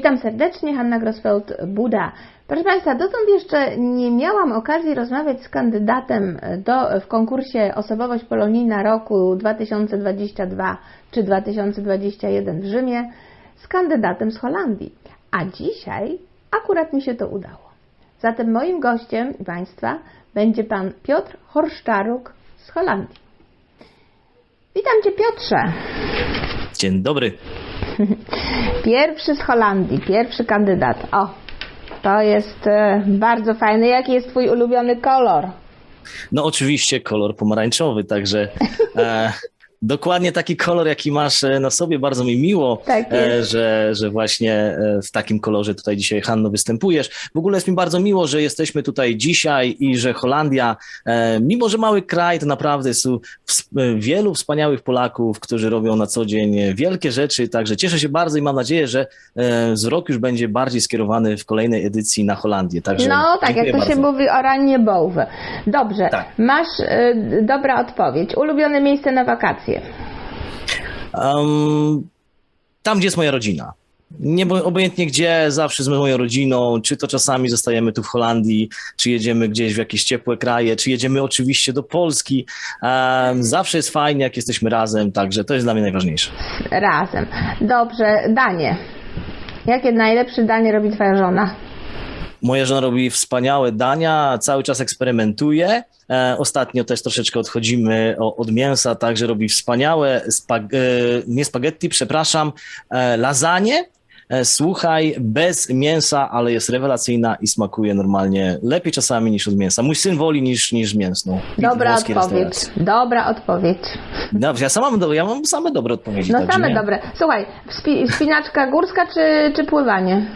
Witam serdecznie, Hanna Grosfeld-Buda. Proszę Państwa, dotąd jeszcze nie miałam okazji rozmawiać z kandydatem do, w konkursie Osobowość Polonijna roku 2022 czy 2021 w Rzymie, z kandydatem z Holandii. A dzisiaj akurat mi się to udało. Zatem moim gościem Państwa będzie Pan Piotr Horszczaruk z Holandii. Witam Cię Piotrze. Dzień dobry. Pierwszy z Holandii, pierwszy kandydat. O, to jest e, bardzo fajne. Jaki jest Twój ulubiony kolor? No oczywiście kolor pomarańczowy, także e, dokładnie taki kolor, jaki masz e, na sobie. Bardzo mi miło, Tak e, że, że właśnie e, w takim kolorze tutaj dzisiaj, Hanno, występujesz. W ogóle jest mi bardzo miło, że jesteśmy tutaj dzisiaj i że Holandia, mimo że mały kraj, to naprawdę jest wielu wspaniałych Polaków, którzy robią na co dzień wielkie rzeczy, także cieszę się bardzo i mam nadzieję, że wzrok już będzie bardziej skierowany w kolejnej edycji na Holandię. Także No, tak jak to się bardzo. mówi o rannie bołwę. Dobrze, Tak. masz e, dobra odpowiedź. Ulubione miejsce na wakacje. Um, tam, gdzie jest moja rodzina. Nie, bo obojętnie gdzie, zawsze z moją rodziną, czy to czasami zostajemy tu w Holandii, czy jedziemy gdzieś w jakieś ciepłe kraje, czy jedziemy oczywiście do Polski. Um, zawsze jest fajnie, jak jesteśmy razem, także to jest dla mnie najważniejsze. Razem. Dobrze, danie. Jakie najlepsze danie robi Twoja żona? Moja żona robi wspaniałe dania, cały czas eksperymentuje. E, ostatnio też troszeczkę odchodzimy od mięsa, także robi wspaniałe, spag- e, nie spaghetti, przepraszam, e, lasagne. Słuchaj, bez mięsa, ale jest rewelacyjna i smakuje normalnie lepiej czasami niż od mięsa. Mój syn woli niż, niż mięsną. Dobra odpowiedź. restauracje. Dobra odpowiedź. Dobrze, ja, sama mam, do- ja mam same dobre odpowiedzi. No także same dobre. Słuchaj, spi- spinaczka górska czy, czy pływanie?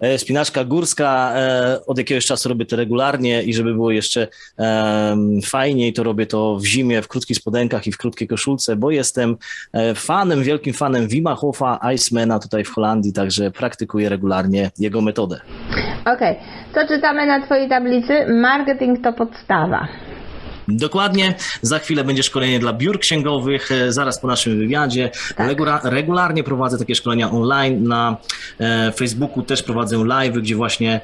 E, Spinaczka górska, e, od jakiegoś czasu robię to regularnie i żeby było jeszcze fajniej, to robię to w zimie, w krótkich spodenkach i w krótkiej koszulce, bo jestem e, fanem, wielkim fanem Wima Hofa, Icemana tutaj w Holandii, także praktykuję regularnie jego metodę. Okej. Co czytamy na Twojej tablicy? Marketing to podstawa. Dokładnie, za chwilę będzie szkolenie dla biur księgowych, e, zaraz po naszym wywiadzie. Regula- regularnie prowadzę takie szkolenia online, na e, Facebooku też prowadzę live, gdzie właśnie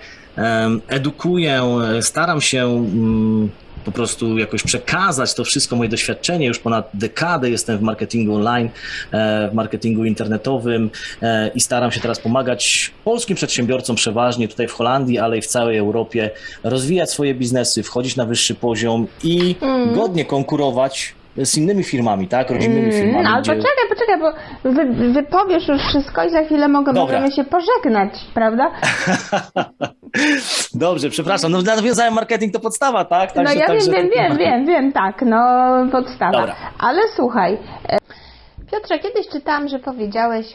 edukuję, staram się mm, po prostu jakoś przekazać to wszystko, moje doświadczenie. Już ponad dekadę jestem w marketingu online, e, w marketingu internetowym e, i staram się teraz pomagać polskim przedsiębiorcom przeważnie tutaj w Holandii, ale i w całej Europie rozwijać swoje biznesy, wchodzić na wyższy poziom i godnie konkurować z innymi firmami, tak? Rodzimymi firmami. No ale gdzie- poczekaj, poczekaj, bo wy, wypowiesz już wszystko i za chwilę mogę, Dobra. możemy się pożegnać, prawda? Dobrze, przepraszam. No nawiązałem marketing to podstawa, tak? No Także- ja wiem, także- wiem, wiem, wiem, wiem, tak, no podstawa. Dobra. Ale słuchaj, e, Piotrze, kiedyś czytałam, że powiedziałeś,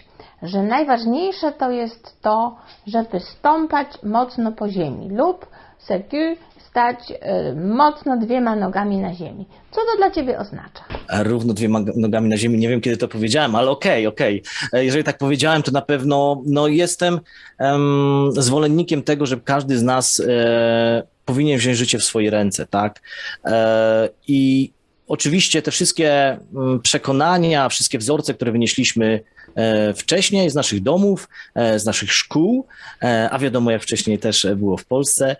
że najważniejsze to jest to, żeby stąpać mocno po ziemi lub secu stać e, mocno dwiema nogami na ziemi. Co to dla Ciebie oznacza? A Równo dwiema nogami na ziemi. Nie wiem, kiedy to powiedziałem, ale okej, okej. E, Jeżeli tak powiedziałem, to na pewno no, jestem em, zwolennikiem tego, że każdy z nas e, powinien wziąć życie w swoje ręce, tak? E, I oczywiście te wszystkie mm, przekonania, wszystkie wzorce, które wynieśliśmy e, wcześniej z naszych domów, e, z naszych szkół, e, a wiadomo, jak wcześniej też było w Polsce,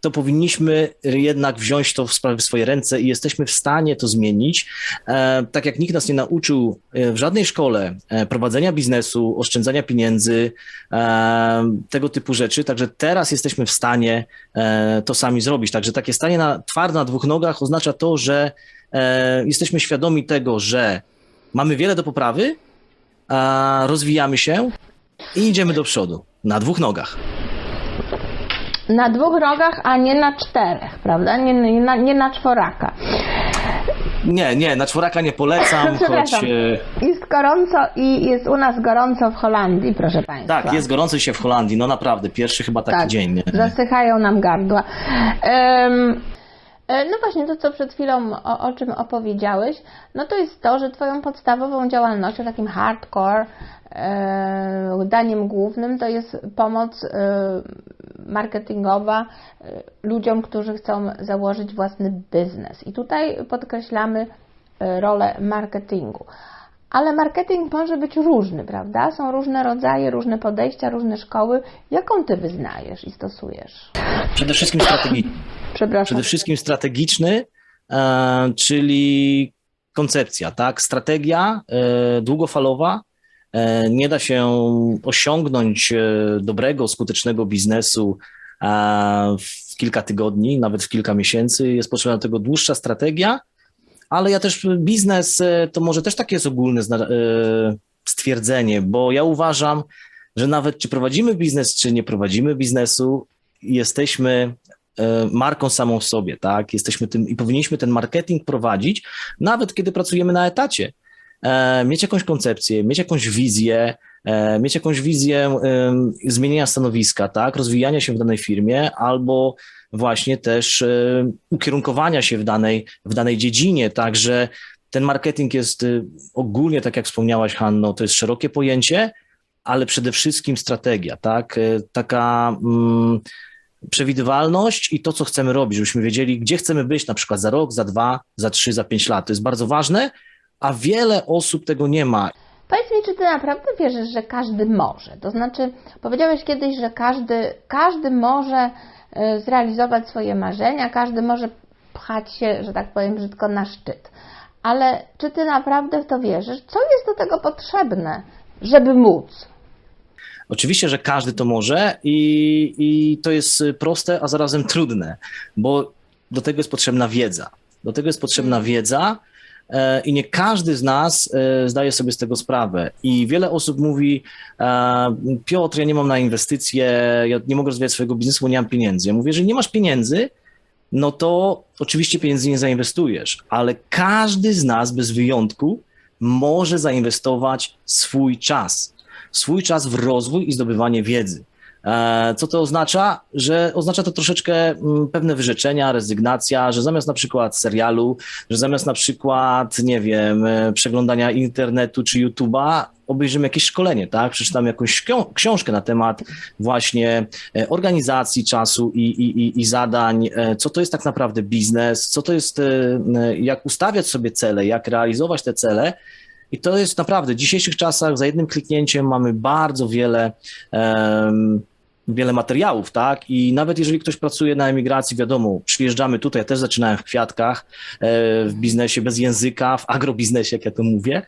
to powinniśmy jednak wziąć to w sprawy w swoje ręce i jesteśmy w stanie to zmienić. E, tak jak nikt nas nie nauczył e, w żadnej szkole e, prowadzenia biznesu, oszczędzania pieniędzy, tego typu rzeczy, także teraz jesteśmy w stanie to sami zrobić. Także takie stanie na twardo na dwóch nogach oznacza to, że jesteśmy świadomi tego, że mamy wiele do poprawy, rozwijamy się i idziemy do przodu na dwóch nogach. Na dwóch rogach, a nie na czterech, prawda? Nie, nie, na, nie na czworaka. Nie, nie, na czworaka nie polecam, choć e, Jest gorąco i jest u nas gorąco w Holandii, proszę Państwa. tak, jest gorąco się w Holandii, no naprawdę, pierwszy chyba taki Tak, dzień. nie? Zasychają nam gardła. E, no właśnie to, co przed chwilą o, o czym opowiedziałeś, no to jest to, że Twoją podstawową działalnością, takim hardcore, daniem głównym, to jest pomoc e, marketingowa e, ludziom, którzy chcą założyć własny biznes. I tutaj podkreślamy e, rolę marketingu. Ale marketing może być różny, prawda? Są różne rodzaje, różne podejścia, różne szkoły. Jaką ty wyznajesz i stosujesz? Przede wszystkim strategiczny. Przepraszam. Przede wszystkim strategiczny, e, czyli koncepcja, tak? Strategia e, długofalowa. E, nie da się osiągnąć e, dobrego, skutecznego biznesu w kilka tygodni, nawet w kilka miesięcy. Jest potrzebna do tego dłuższa strategia, ale ja też biznes e, to może też takie jest ogólne stwierdzenie, bo ja uważam, że nawet czy prowadzimy biznes, czy nie prowadzimy biznesu, jesteśmy marką samą w sobie, tak? Jesteśmy tym i powinniśmy ten marketing prowadzić, nawet kiedy pracujemy na etacie. E, mieć jakąś koncepcję, mieć jakąś wizję, e, mieć jakąś wizję zmienienia stanowiska, tak? Rozwijania się w danej firmie albo właśnie też e, ukierunkowania się w danej, w danej dziedzinie, także ten marketing jest e, ogólnie, tak jak wspomniałaś, Hanno, to jest szerokie pojęcie, ale przede wszystkim strategia, tak? Taka mm, przewidywalność i to, co chcemy robić, żebyśmy wiedzieli, gdzie chcemy być na przykład za rok, za dwa, za trzy, za pięć lat. To jest bardzo ważne, a wiele osób tego nie ma. Powiedz mi, czy ty naprawdę wierzysz, że każdy może? To znaczy, powiedziałeś kiedyś, że każdy, każdy może e, zrealizować swoje marzenia, każdy może pchać się, że tak powiem brzydko, na szczyt. Ale czy ty naprawdę w to wierzysz? Co jest do tego potrzebne, żeby móc? Oczywiście, że każdy to może i, i to jest proste, a zarazem trudne, bo do tego jest potrzebna wiedza. Do tego jest potrzebna wiedza e, i nie każdy z nas e, zdaje sobie z tego sprawę. I wiele osób mówi, e, Piotr, ja nie mam na inwestycje, ja nie mogę rozwijać swojego biznesu, bo nie mam pieniędzy. Ja mówię, że nie masz pieniędzy, no to oczywiście pieniędzy nie zainwestujesz, ale każdy z nas bez wyjątku może zainwestować swój czas swój czas w rozwój i zdobywanie wiedzy. E, Co to oznacza? Że oznacza to troszeczkę mm, pewne wyrzeczenia, rezygnacja, że zamiast na przykład serialu, że zamiast na przykład, nie wiem, e, przeglądania internetu czy YouTube'a, obejrzymy jakieś szkolenie, tak? Przeczytamy jakąś ksią- książkę na temat właśnie e, organizacji czasu i, i, i- zadań, co to jest tak naprawdę biznes, co to jest, jak ustawiać sobie cele, jak realizować te cele, i to jest naprawdę w dzisiejszych czasach za jednym kliknięciem mamy bardzo wiele, em, wiele materiałów, tak? I nawet jeżeli ktoś pracuje na emigracji, wiadomo, przyjeżdżamy tutaj, ja też zaczynałem w kwiatkach, e, w biznesie bez języka, w agrobiznesie, jak ja to mówię,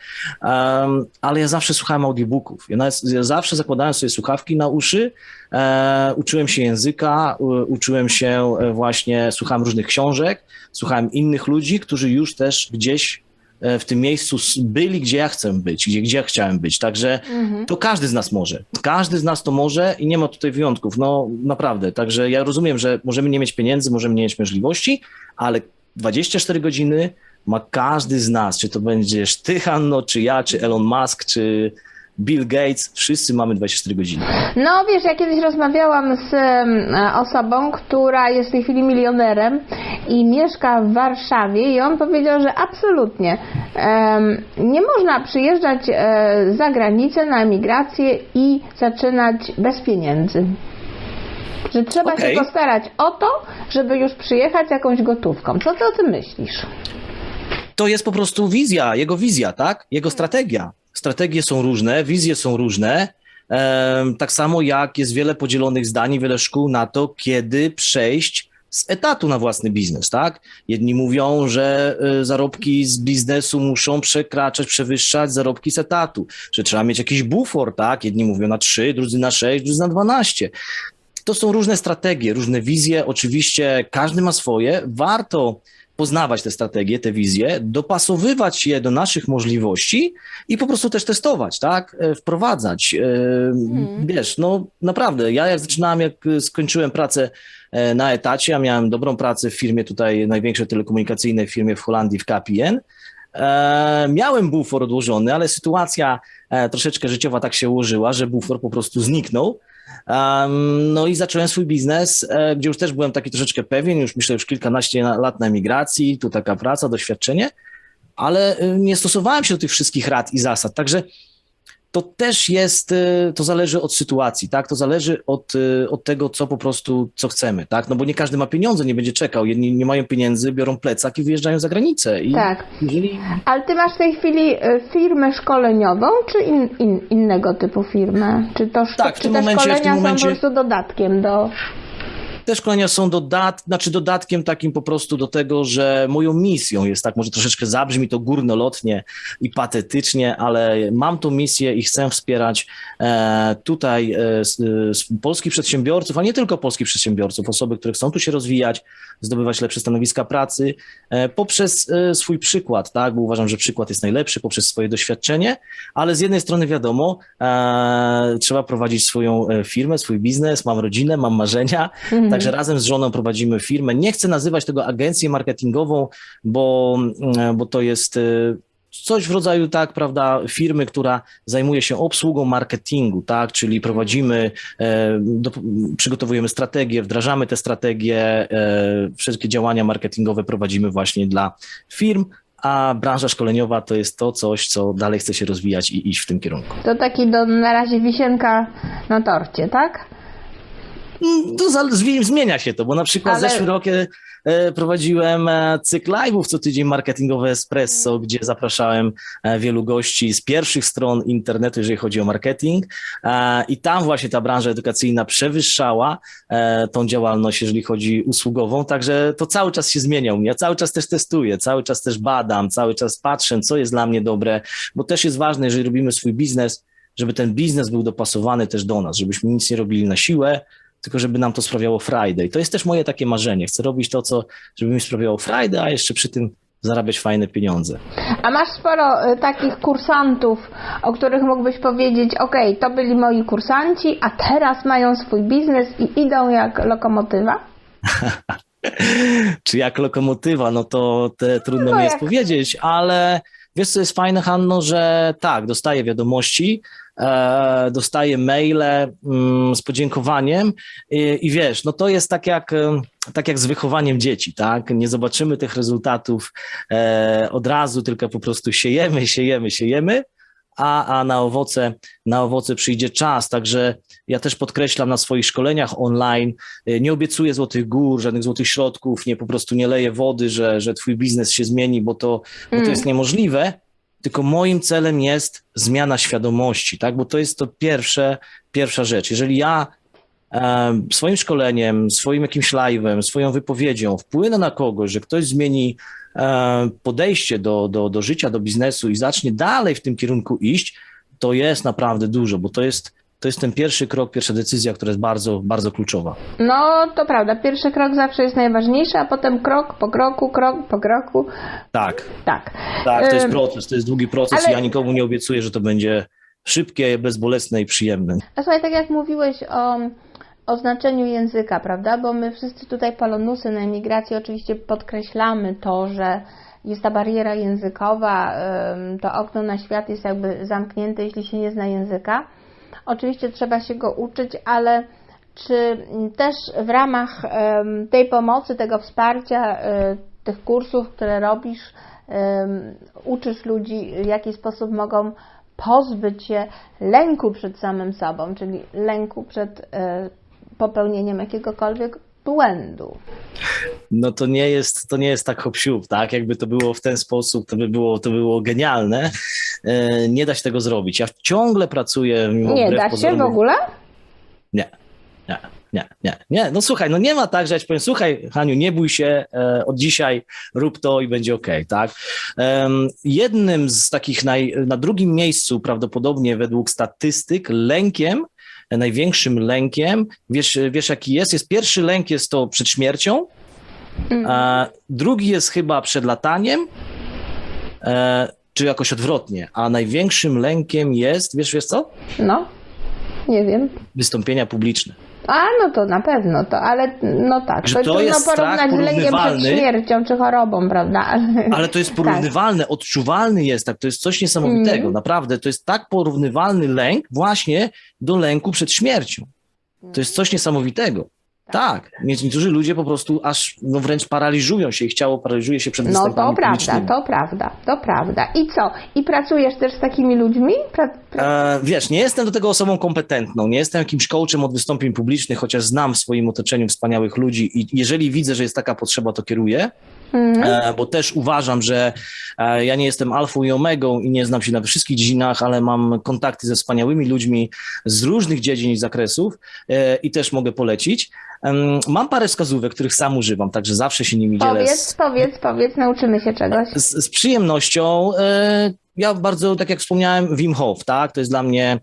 ale ja zawsze słuchałem audiobooków. Ja, nawet, ja zawsze zakładałem sobie słuchawki na uszy, e, uczyłem się języka, uczyłem się e, właśnie, słuchałem różnych książek, słuchałem innych ludzi, którzy już też gdzieś w tym miejscu byli, gdzie ja chcę być, gdzie, gdzie ja chciałem być. Także to każdy z nas może. Każdy z nas to może i nie ma tutaj wyjątków. No naprawdę. Także ja rozumiem, że możemy nie mieć pieniędzy, możemy nie mieć możliwości, ale 24 godziny ma każdy z nas. Czy to będziesz ty, Hanno, czy ja, czy Elon Musk, czy Bill Gates. Wszyscy mamy 24 godziny. No wiesz, ja kiedyś rozmawiałam z em, osobą, która jest w tej chwili milionerem i mieszka w Warszawie i on powiedział, że absolutnie nie można przyjeżdżać e, za granicę na emigrację i zaczynać bez pieniędzy. Że trzeba Okej. się postarać o to, żeby już przyjechać jakąś gotówką. Co ty o tym myślisz? to jest po prostu wizja, jego wizja, tak? Jego strategia. Strategie są różne, wizje są różne. Tak samo jak jest wiele podzielonych zdań, wiele szkół na to, kiedy przejść z etatu na własny biznes, tak? Jedni mówią, że y, zarobki z biznesu muszą przekraczać, przewyższać zarobki z etatu, że trzeba mieć jakiś bufor, tak? Jedni mówią na 3, drudzy na 6, drudzy na 12. To są różne strategie, różne wizje. Oczywiście każdy ma swoje. Warto poznawać te strategie, te wizje, dopasowywać je do naszych możliwości i po prostu też testować, tak? E, Wprowadzać. E, Wiesz, no naprawdę, ja jak zaczynałem, jak e, skończyłem pracę na etacie, ja miałem dobrą pracę w firmie tutaj, największej telekomunikacyjnej firmie w Holandii, w KPN. Miałem bufor odłożony, ale sytuacja troszeczkę życiowa tak się ułożyła, że bufor po prostu zniknął. Um, no i zacząłem swój biznes, e, gdzie już też byłem taki troszeczkę pewien, już myślę już kilkanaście na- lat na emigracji, tu taka praca, doświadczenie, ale e, nie stosowałem się do tych wszystkich rad i zasad. Także to też jest, y, to zależy od sytuacji, tak? To zależy od, y, od tego, co po prostu, co chcemy, tak? No bo nie każdy ma pieniądze, nie będzie czekał. Jedni nie mają pieniędzy, biorą plecak i wyjeżdżają za granicę. I Tak. jeżeli Ale ty masz w tej chwili e, firmę szkoleniową, czy in, in, innego typu firmę? Czy, to, Tak, czy te momencie- w szkolenia tym momencie- są po prostu dodatkiem do... te szkolenia są dodat, znaczy dodatkiem takim po prostu do tego, że moją misją jest tak, może troszeczkę zabrzmi to górnolotnie i patetycznie, ale mam tą misję i chcę wspierać e, tutaj e, s, polskich przedsiębiorców, a nie tylko polskich przedsiębiorców, osoby, które chcą tu się rozwijać, zdobywać lepsze stanowiska pracy, e, poprzez e, swój przykład, tak, bo uważam, że przykład jest najlepszy, poprzez swoje doświadczenie, ale z jednej strony wiadomo, e, trzeba prowadzić swoją e, firmę, swój biznes, mam rodzinę, mam marzenia, Mhm. Także razem z żoną prowadzimy firmę. Nie chcę nazywać tego agencją marketingową, bo, mm, bo to jest y, coś w rodzaju, tak, prawda, firmy, która zajmuje się obsługą marketingu, tak, czyli prowadzimy, e, do, przygotowujemy strategie, wdrażamy te strategie, e, wszystkie działania marketingowe prowadzimy właśnie dla firm, a branża szkoleniowa to jest to coś, co dalej chce się rozwijać i iść w tym kierunku. To taki do, na razie wisienka na torcie, tak? Mm, zwi- zmienia się to, bo na przykład Ale- zeszły rok e, e, prowadziłem e, cykl live'ów co tydzień marketingowe Espresso, gdzie zapraszałem wielu gości z pierwszych stron internetu, jeżeli chodzi o marketing. I tam właśnie ta branża edukacyjna przewyższała tą działalność, jeżeli chodzi usługową, także to cały czas się zmienia u mnie. Ja cały czas też testuję, cały czas też badam, cały czas patrzę, co jest dla mnie dobre, bo też jest ważne, jeżeli robimy swój biznes, żeby ten biznes był dopasowany też do nas, żebyśmy nic nie robili na siłę, tylko żeby nam to sprawiało frajdę. I to jest też moje takie marzenie. Chcę robić to, co, żeby mi sprawiało frajdę, a jeszcze przy tym zarabiać fajne pieniądze. A masz sporo y, takich kursantów, o których mógłbyś powiedzieć, ok, to byli moi kursanci, a teraz mają swój biznes i idą jak lokomotywa? Czy jak lokomotywa, no to te, trudno No mi jest jak- powiedzieć, ale wiesz, co jest fajne, Hanno, że tak, dostaję wiadomości, e, dostaję maile mm, z podziękowaniem i, i wiesz, no to jest tak jak, tak jak z wychowaniem dzieci, tak? Nie zobaczymy tych rezultatów e, od razu, tylko po prostu siejemy, siejemy, siejemy, a, a na, owoce, na owoce przyjdzie czas. Także ja też podkreślam na swoich szkoleniach online, y, nie obiecuję złotych gór, żadnych złotych środków, nie po prostu nie leję wody, że, że twój biznes się zmieni, bo to, bo Mm. to jest niemożliwe. Tylko moim celem jest zmiana świadomości, tak? Bo to jest to pierwsze, pierwsza rzecz. Jeżeli ja swoim szkoleniem, swoim jakimś live'em, swoją wypowiedzią wpłynę na kogoś, że ktoś zmieni podejście do, do, do życia, do biznesu i zacznie dalej w tym kierunku iść, to jest naprawdę dużo, bo to jest, to jest ten pierwszy krok, pierwsza decyzja, która jest bardzo, bardzo kluczowa. No, to prawda, pierwszy krok zawsze jest najważniejszy, a potem krok po kroku, krok po kroku, Tak, tak. tak, to jest proces, to jest długi proces ale- i ja nikomu nie obiecuję, że to będzie szybkie, bezbolesne i przyjemne. A słuchaj, tak jak mówiłeś o, o znaczeniu języka, prawda? Bo my wszyscy tutaj polonusy na emigracji oczywiście podkreślamy to, że jest ta bariera językowa, to okno na świat jest jakby zamknięte, jeśli się nie zna języka. Oczywiście trzeba się go uczyć, ale czy też w ramach tej pomocy, tego wsparcia, e, tych kursów, które robisz, uczysz ludzi, w jaki sposób mogą pozbyć się lęku przed samym sobą, czyli lęku przed e, popełnieniem jakiegokolwiek błędu. No to nie jest, to nie jest tak hop tak? Jakby to było w ten sposób, to by było, to było genialne. E, Nie da się tego zrobić. Ja ciągle pracuję mimo Nie da się w ogóle? Nie, nie, nie, nie, nie. No słuchaj, no nie ma tak, że ja ci powiem, słuchaj, Haniu, nie bój się, e, od dzisiaj rób to i będzie okej, tak? Em, jednym z takich naj, na drugim miejscu prawdopodobnie według statystyk lękiem, największym lękiem, wiesz, wiesz jaki jest? Jest pierwszy lęk jest to przed śmiercią, a drugi jest chyba przed lataniem, e, czy jakoś odwrotnie, a największym lękiem jest, wiesz, wiesz co? No, nie wiem. Wystąpienia publiczne. A, no to na pewno, to, ale no tak, Że to, to jest porównać z lękiem przed śmiercią czy chorobą, prawda? Ale, Ale to jest Tak. porównywalne, odczuwalny jest, tak, to jest coś niesamowitego, Mhm. naprawdę, to jest tak porównywalny lęk właśnie do lęku przed śmiercią. To jest coś niesamowitego. Tak, niektórzy ludzie po prostu aż no wręcz paraliżują się, ich ciało paraliżuje się przed No występami to prawda, to prawda, to prawda. I co? I pracujesz też z takimi ludźmi? Pra, pra... E, wiesz, nie jestem do tego osobą kompetentną, nie jestem jakimś coachem od wystąpień publicznych, chociaż znam w swoim otoczeniu wspaniałych ludzi i jeżeli widzę, że jest taka potrzeba, to kieruję, e, bo też uważam, że e, ja nie jestem alfą i omegą i nie znam się na wszystkich dziedzinach, ale mam kontakty ze wspaniałymi ludźmi z różnych dziedzin i zakresów e, i też mogę polecić. Mam parę wskazówek, których sam używam, także zawsze się nimi dzielę Powiedz, powiedz, powiedz, nauczymy się czegoś. z, z przyjemnością. Ja bardzo, tak jak wspomniałem, Wim Hof, tak? To jest dla mnie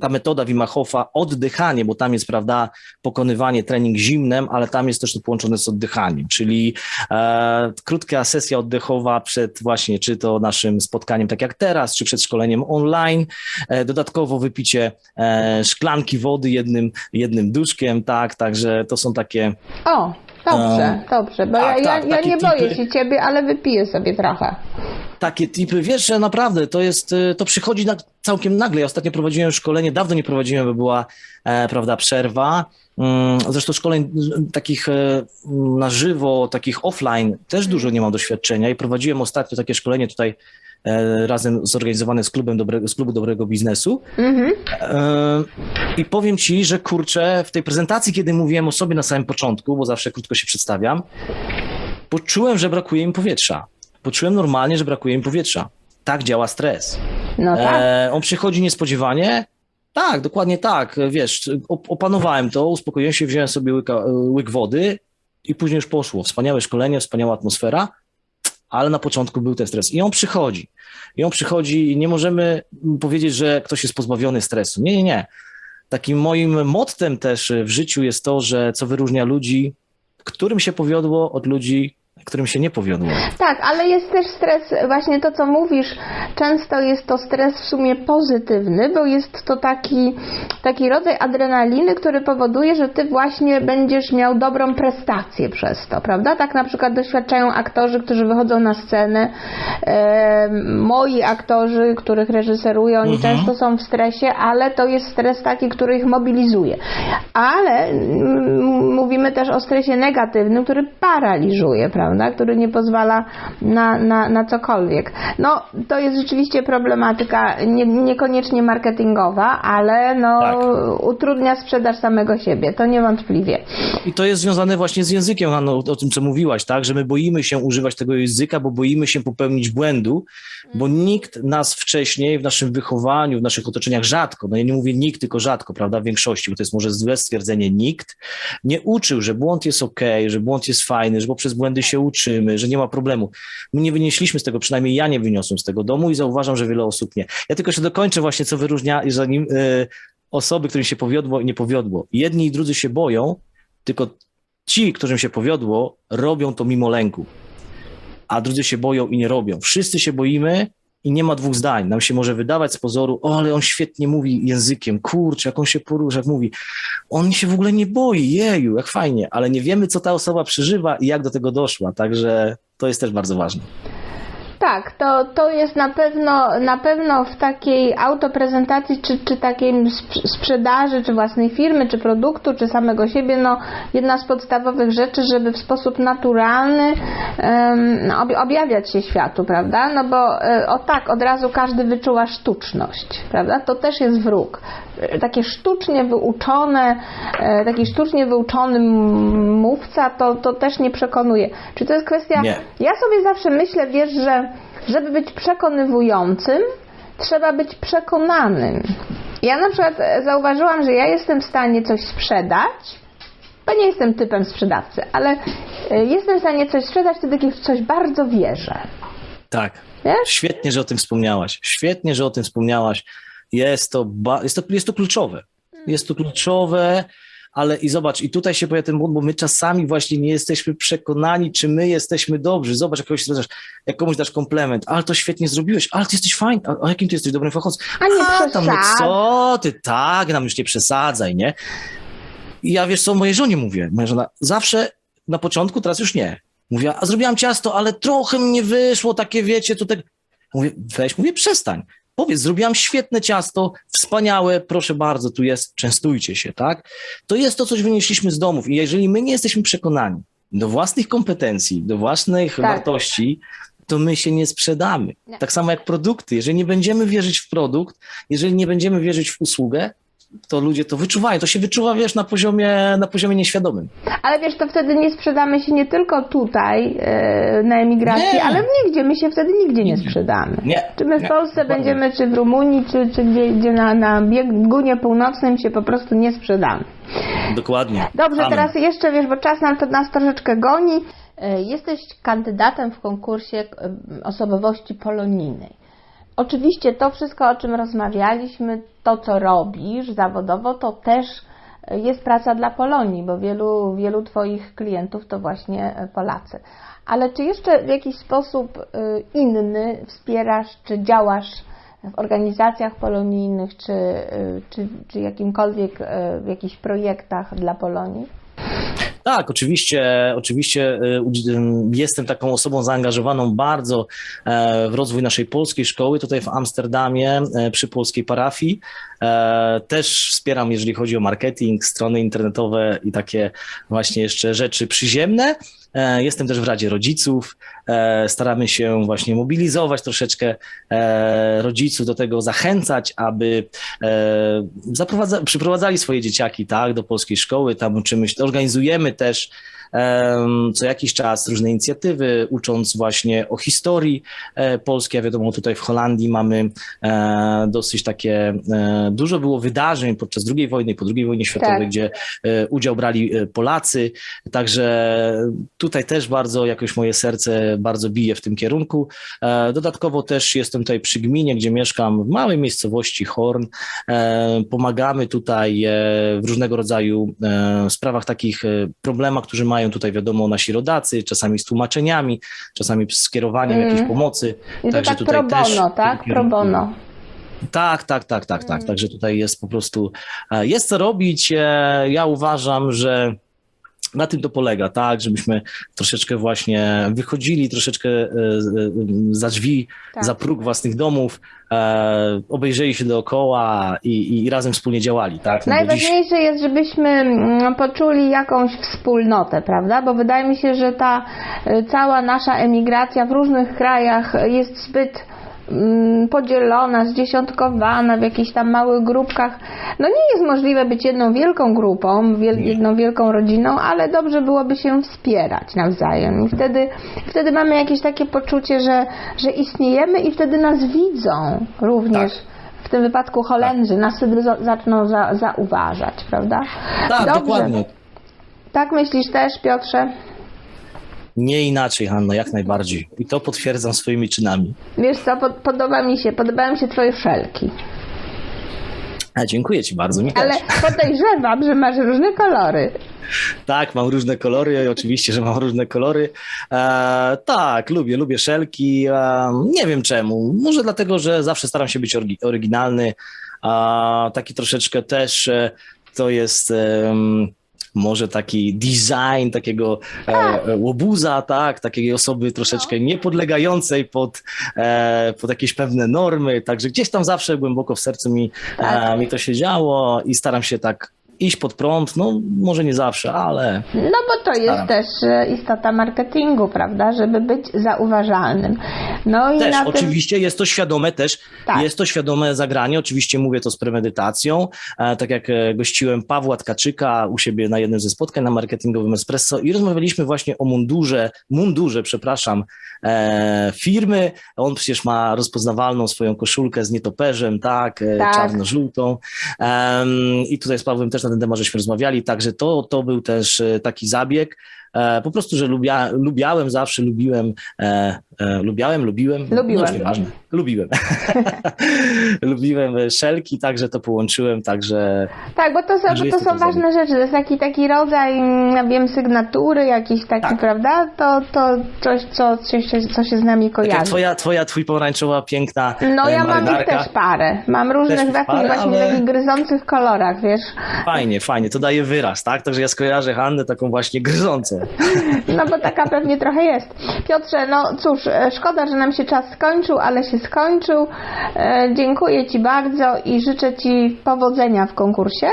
ta metoda Wima Hofa, oddychanie, bo tam jest, prawda, pokonywanie, trening zimnem, ale tam jest też to połączone z oddychaniem, czyli e, krótka sesja oddechowa przed właśnie, czy to naszym spotkaniem, tak jak teraz, czy przed szkoleniem online. E, dodatkowo wypicie e, szklanki wody jednym, jednym duszkiem, tak? Także to są takie O, dobrze, E, dobrze, bo tak, ja, tak, ja, nie boję tipy. się ciebie, ale wypiję sobie trochę. takie tipy, wiesz, że naprawdę to jest, y, to przychodzi na, całkiem nagle. Ja ostatnio prowadziłem szkolenie, dawno nie prowadziłem, bo była, e, prawda, przerwa. Mm, Zresztą szkoleń takich e, na żywo, takich offline też dużo nie mam doświadczenia i prowadziłem ostatnio takie szkolenie tutaj razem zorganizowane z klubem dobrego, z klubu dobrego biznesu. Mhm. E, I powiem ci, że kurczę, w tej prezentacji, kiedy mówiłem o sobie na samym początku, bo zawsze krótko się przedstawiam, poczułem, że brakuje mi powietrza. Poczułem normalnie, że brakuje mi powietrza. Tak działa stres. No tak. E, on przychodzi niespodziewanie. Tak, dokładnie tak. Wiesz, op- opanowałem to, uspokoiłem się, wziąłem sobie łyka, łyk wody i później już poszło. Wspaniałe szkolenie, wspaniała atmosfera, ale na początku był ten stres. I on przychodzi. I on przychodzi i nie możemy powiedzieć, że ktoś jest pozbawiony stresu. Nie, nie, nie. Takim moim mottem też w życiu jest to, że co wyróżnia ludzi, którym się powiodło od ludzi, którym się nie powiodło. Tak, ale jest też stres, właśnie to co mówisz, często jest to stres w sumie pozytywny, bo jest to taki, taki rodzaj adrenaliny, który powoduje, że ty właśnie będziesz miał dobrą prestację przez to, prawda? Tak na przykład doświadczają aktorzy, którzy wychodzą na scenę, e, moi aktorzy, których reżyserują, oni Mhm. często są w stresie, ale to jest stres taki, który ich mobilizuje. Ale mm, mówimy też o stresie negatywnym, który paraliżuje, prawda? Który nie pozwala na, na, na cokolwiek. No, to jest rzeczywiście problematyka nie, niekoniecznie marketingowa, ale no, Tak. utrudnia sprzedaż samego siebie, to niewątpliwie. I to jest związane właśnie z językiem, Hanno, o, tym, co mówiłaś, tak? Że my boimy się używać tego języka, bo boimy się popełnić błędu, bo nikt nas wcześniej w naszym wychowaniu, w naszych otoczeniach rzadko, no ja nie mówię nikt, tylko rzadko, prawda, w większości, bo to jest może złe stwierdzenie, nikt nie uczył, że błąd jest okej, że błąd jest fajny, że poprzez błędy się uczymy, że nie ma problemu. My nie wynieśliśmy z tego, przynajmniej ja nie wyniosłem z tego domu i zauważam, że wiele osób nie. Ja tylko jeszcze dokończę właśnie, co wyróżnia, zanim y, osoby, którym się powiodło i nie powiodło. Jedni i drudzy się boją, tylko ci, którym się powiodło, robią to mimo lęku, a drudzy się boją i nie robią. Wszyscy się boimy i nie ma dwóch zdań. Nam się może wydawać z pozoru, o, ale on świetnie mówi językiem, kurczę, jak on się porusza, jak mówi. On się w ogóle nie boi, jeju, jak fajnie, ale nie wiemy, co ta osoba przeżywa i jak do tego doszła, także to jest też bardzo ważne. Tak, to, to jest na pewno, na pewno w takiej autoprezentacji, czy, czy takiej sp- sprzedaży, czy własnej firmy, czy produktu, czy samego siebie, no jedna z podstawowych rzeczy, żeby w sposób naturalny ob- objawiać się światu, prawda? No bo e, o tak, od razu każdy wyczuła sztuczność, prawda? To też jest wróg. E, Takie sztucznie wyuczone, e, taki sztucznie wyuczony mówca, to, to też nie przekonuje. Czy to jest kwestia Nie. ja sobie zawsze myślę, wiesz, że żeby być przekonywującym, trzeba być przekonanym. Ja na przykład e, zauważyłam, że ja jestem w stanie coś sprzedać, bo nie jestem typem sprzedawcy, ale e, jestem w stanie coś sprzedać wtedy, kiedy w coś bardzo wierzę. Tak. Wiesz? Świetnie, że o tym wspomniałaś. Świetnie, że o tym wspomniałaś. Jest to, ba- jest to, jest to kluczowe. Jest to kluczowe, ale i zobacz, i tutaj się pojawia ten błąd, bo my czasami właśnie nie jesteśmy przekonani, czy my jesteśmy dobrzy. Zobacz, jak kogoś zadasz, jak komuś dasz komplement, ale to świetnie zrobiłeś, ale ty jesteś fajny, a, a jakim ty jesteś dobrym fachowcem? A nie tam, no co ty, tak, nam już nie przesadzaj, nie? I ja wiesz co, mojej żonie mówię, moja żona zawsze na początku, teraz już nie. Mówię, a zrobiłam ciasto, ale trochę mi nie wyszło, takie wiecie, tutaj. Mówię, weź, mówię, przestań. Powiedz, zrobiłam świetne ciasto, wspaniałe, proszę bardzo, tu jest, częstujcie się, tak? To jest to, coś wynieśliśmy z domów i jeżeli my nie jesteśmy przekonani do własnych kompetencji, do własnych Tak. wartości, to my się nie sprzedamy. Nie. Tak samo jak produkty. Jeżeli nie będziemy wierzyć w produkt, jeżeli nie będziemy wierzyć w usługę, to ludzie to wyczuwają. To się wyczuwa, wiesz, na poziomie, na poziomie nieświadomym. Ale wiesz, to wtedy nie sprzedamy się nie tylko tutaj e, na emigracji, Nie. ale nigdzie. My się wtedy nigdzie nie sprzedamy. Nie. Czy my w nie, Polsce będziemy, czy w Rumunii, czy, czy gdzie, gdzie na, na biegunie północnym się po prostu nie sprzedamy. Dokładnie. Dobrze, Amen. teraz jeszcze, wiesz, bo czas nam to nas troszeczkę goni. E, Jesteś kandydatem w konkursie e, osobowości polonijnej. Oczywiście to wszystko, o czym rozmawialiśmy, to co robisz zawodowo, to też jest praca dla Polonii, bo wielu, wielu Twoich klientów to właśnie e, Polacy. Ale czy jeszcze w jakiś sposób e, inny wspierasz, czy działasz w organizacjach polonijnych, czy, e, czy, czy jakimkolwiek w jakichś projektach dla Polonii? Tak, oczywiście, oczywiście y, jestem taką osobą zaangażowaną bardzo e, w rozwój naszej polskiej szkoły tutaj w Amsterdamie e, przy polskiej parafii. E, Też wspieram, jeżeli chodzi o marketing, strony internetowe i takie właśnie jeszcze rzeczy przyziemne. E, Jestem też w Radzie Rodziców. E, Staramy się właśnie mobilizować troszeczkę e, rodziców do tego, zachęcać, aby przyprowadzali swoje dzieciaki tak, do polskiej szkoły. Tam uczymy się, organizujemy też co jakiś czas różne inicjatywy, ucząc właśnie o historii e, polskiej. A wiadomo, tutaj w Holandii mamy e, dosyć takie, e, dużo było wydarzeń podczas II wojny, po II wojnie światowej, Tak. gdzie udział brali Polacy. Także tutaj też bardzo jakoś moje serce bardzo bije w tym kierunku. Dodatkowo też jestem tutaj przy gminie, gdzie mieszkam w małej miejscowości Horn. Pomagamy tutaj w różnego rodzaju sprawach takich, problemach, którzy mają tutaj wiadomo nasi rodacy, czasami z tłumaczeniami, czasami z skierowaniem Mm. jakiejś pomocy. I to Także tak tutaj pro bono, też tak? Pro bono. Tak, tak, tak, tak, tak. Mm. Także tutaj jest po prostu, e, jest co robić. E, Ja uważam, że na tym to polega, tak, żebyśmy troszeczkę właśnie wychodzili troszeczkę e, e, za drzwi, Tak. za próg własnych domów, e, obejrzeli się dookoła i, i razem wspólnie działali, tak? No bo dziś, Najważniejsze jest, żebyśmy mm, poczuli jakąś wspólnotę, prawda? Bo wydaje mi się, że ta cała nasza emigracja w różnych krajach jest zbyt podzielona, zdziesiątkowana w jakichś tam małych grupkach. No nie jest możliwe być jedną wielką grupą, wiel, jedną wielką rodziną, ale dobrze byłoby się wspierać nawzajem. I wtedy, wtedy mamy jakieś takie poczucie, że, że istniejemy i wtedy nas widzą również. Tak. W tym wypadku Holendrzy nas wtedy za- zaczną za, zauważać, prawda? tak, Dobrze. dokładnie. Tak myślisz też, Piotrze? Nie inaczej, Hanno, jak najbardziej. I to potwierdzam swoimi czynami. Wiesz co, pod, podoba mi się, podobają mi się twoje szelki. A, dziękuję Ci bardzo, mi Ale też. podejrzewam, że masz różne kolory. Tak, mam różne kolory, oczywiście, że mam różne kolory. E, tak, lubię, lubię szelki. E, nie wiem czemu. Może dlatego, że zawsze staram się być oryginalny. A taki troszeczkę też e, to jest. Może taki design takiego e, e, łobuza, tak, takiej osoby troszeczkę niepodlegającej pod, e, pod jakieś pewne normy, także gdzieś tam zawsze głęboko w sercu mi, Tak. e, mi to się działo i staram się tak iść pod prąd, no może nie zawsze, ale No bo to jest Staram. też e, istota marketingu, prawda? Żeby być zauważalnym. No i też tym... oczywiście jest to świadome też, Tak. jest to świadome zagranie, oczywiście mówię to z premedytacją, e, tak jak e, gościłem Pawła Tkaczyka u siebie na jednym ze spotkań na marketingowym Espresso i rozmawialiśmy właśnie o mundurze, mundurze, przepraszam, e, firmy, on przecież ma rozpoznawalną swoją koszulkę z nietoperzem, tak, e, Tak. czarno-żółtą Em, i tutaj z Pawłem też na temat żeśmy rozmawiali, także to, to był też e, taki zabieg, po prostu, że lubia, lubiałem zawsze, lubiłem, e, e, lubiałem, lubiłem, no Lubiłem. już nieważne, lubiłem. lubiłem szelki, także to połączyłem, także Tak, bo to są, bo to są ważne rzeczy. To jest taki, taki rodzaj, mm, ja wiem, sygnatury jakiś taki, Tak. prawda? To, to coś, co, coś, co się z nami tak kojarzy. twoja, twoja, twój pomarańczowa, piękna No e, ja mam ich też parę. Mam różnych takich parę, właśnie ale- takich gryzących kolorach, wiesz. Fajnie, fajnie, to daje wyraz, tak? Także ja skojarzę Hannę taką właśnie gryzącą. No bo taka pewnie trochę jest. Piotrze, no cóż, e, szkoda, że nam się czas skończył, ale się skończył. E, dziękuję Ci bardzo i życzę Ci powodzenia w konkursie.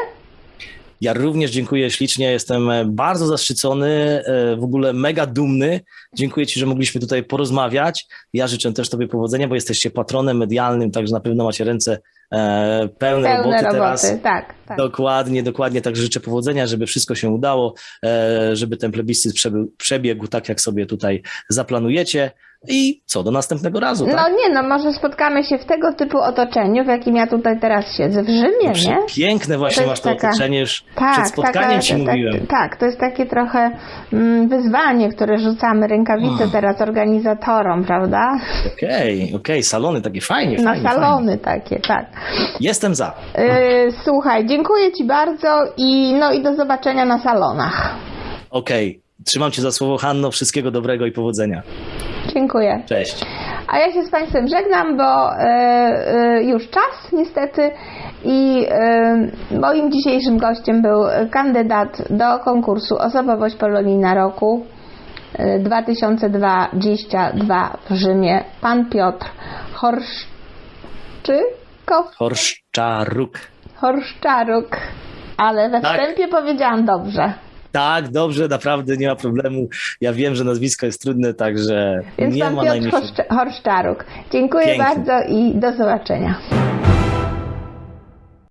Ja również dziękuję ślicznie, jestem e, bardzo zaszczycony, e, w ogóle mega dumny. Dziękuję Ci, że mogliśmy tutaj porozmawiać. Ja życzę też Tobie powodzenia, bo jesteście patronem medialnym, także na pewno macie ręce e, pełne, Pełne roboty, roboty, teraz. tak. tak. Dokładnie, dokładnie. Także życzę powodzenia, żeby wszystko się udało, żeby ten plebiscyt przebiegł tak, jak sobie tutaj zaplanujecie. I co, do następnego razu, tak? No nie, no może spotkamy się w tego typu otoczeniu, w jakim ja tutaj teraz siedzę, w Rzymie, nie? Piękne właśnie To masz to taka- otoczenie już Tak, przed spotkaniem taka- Ci tak, mówiłem. Tak, to jest takie trochę mm, wyzwanie, które rzucamy rękawice teraz organizatorom, prawda? Okej, okej, salony takie fajnie, Na fajnie, salony takie, tak. Fajnie. Jestem za. Yy, słuchaj, dziękuję Ci bardzo i no i do zobaczenia na salonach. Okej, trzymam Cię za słowo, Hanno. Wszystkiego dobrego i powodzenia. Dziękuję. Cześć. A ja się z Państwem żegnam, bo e, e, już czas niestety i e, moim dzisiejszym gościem był kandydat do konkursu Osobowość Polonijna Roku e, 2022 w Rzymie, pan Piotr Horszczykow, Horszczaruk. Horszczaruk, ale we Tak. wstępie powiedziałam dobrze. Tak, dobrze, naprawdę nie ma problemu. Ja wiem, że nazwisko jest trudne, także Więc nie ma Piotr najmniejszego. Horszcz- Horszczaruk. Dziękuję Pięknie. bardzo i do zobaczenia.